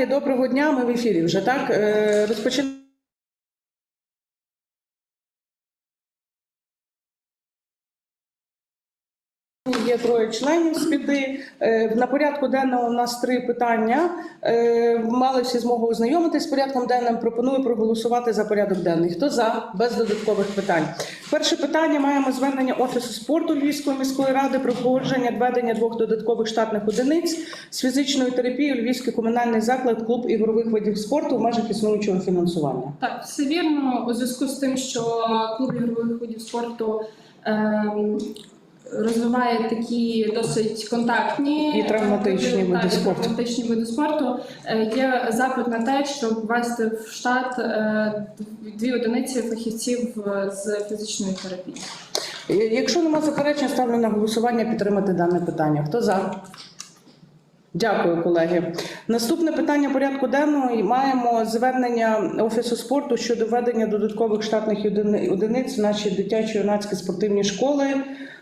Колеги, доброго дня. Ми в ефірі вже так. Е, Розпочинаємо. Є троє членів з. Е, На порядку денному у нас три питання. Е, Мали всі змогу ознайомитись з порядком денним. Пропоную проголосувати за порядок денний. Хто за без додаткових питань? Перше питання маємо звернення офісу спорту Львівської міської ради про погодження введення двох додаткових штатних одиниць з фізичної терапії Львівський комунальний заклад клуб ігрових видів спорту в межах існуючого фінансування. Так, все вірно. У зв'язку з тим, що клуб ігрових видів спорту ем, розвиває такі досить контактні І травматичні види спорту. травматичні види спорту. Е, Є запит на те, щоб ввести в штат е, дві одиниці фахівців е, з фізичної терапії. Якщо нема заперечень, ставлю на голосування підтримати дане питання. Хто за? Дякую, колеги. Наступне питання порядку денного маємо звернення офісу спорту щодо введення додаткових штатних одини- одиниць в наші дитячо-юнацькі спортивні школи,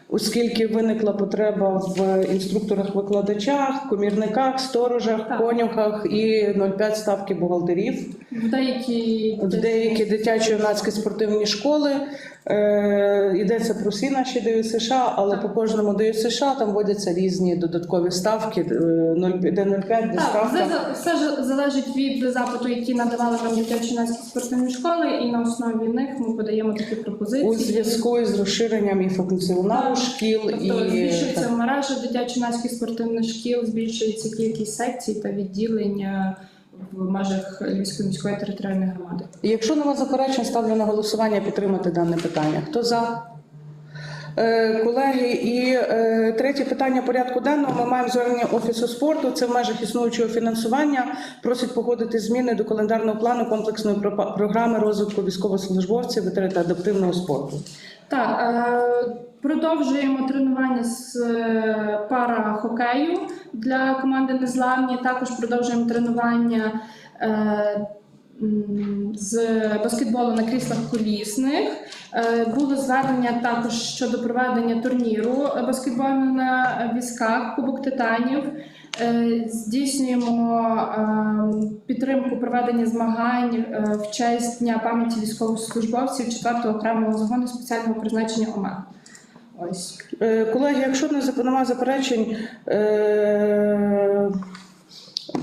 оскільки виникла потреба в інструкторах-викладачах, комірниках, сторожах, конюхах і 0,5 ставки бухгалтерів. В деякі В деякі дитячо-юнацькі спортивні школи е, йдеться про всі наші ДЮСШ, але по кожному ДЮСШ там вводяться різні додаткові ставки, е, 0,5, де 0,5, де Так, ставка. все, все ж залежить від запиту, які надавали нам дитячі юнацькі спортивні школи, і на основі них ми подаємо такі пропозиції. У зв'язку із розширенням і функціоналу шкіл Тобто і збільшується так. мережа дитячо-юнацьких спортивних шкіл, збільшується кількість секцій та відділень е, в межах Львівської міської територіальної громади. Якщо нема заперечень, ставлю на голосування підтримати дане питання. Хто за? Е, Колеги, і е, третє питання порядку денного. Ми маємо звернення офісу спорту. Це в межах існуючого фінансування. Просить погодити зміни до календарного плану комплексної програми розвитку військовослужбовців та адаптивного спорту. Так, е, продовжуємо тренування з пара хокею для команди Незламні. Також продовжуємо тренування е, з баскетболу на кріслах колісних. Е, Було звернення також щодо проведення турніру баскетбольного на візках Кубок Титанів. Е, Здійснюємо підтримку проведення змагань в честь Дня пам'яті військовослужбовців 4-го окремого загону спеціального призначення ОМЕ. Ось. Е, Колеги, якщо не зап- заперечень, е,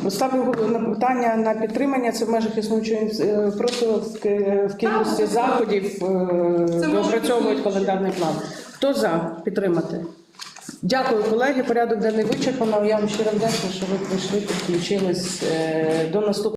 ставлю на питання на підтримання. Це в межах існуючої е, просто в кількості заходів бути. календарний план. Хто за підтримати? Дякую, колеги. Порядок денний вичерпано. Я вам щиро вдячна, що ви прийшли, підключились до наступного.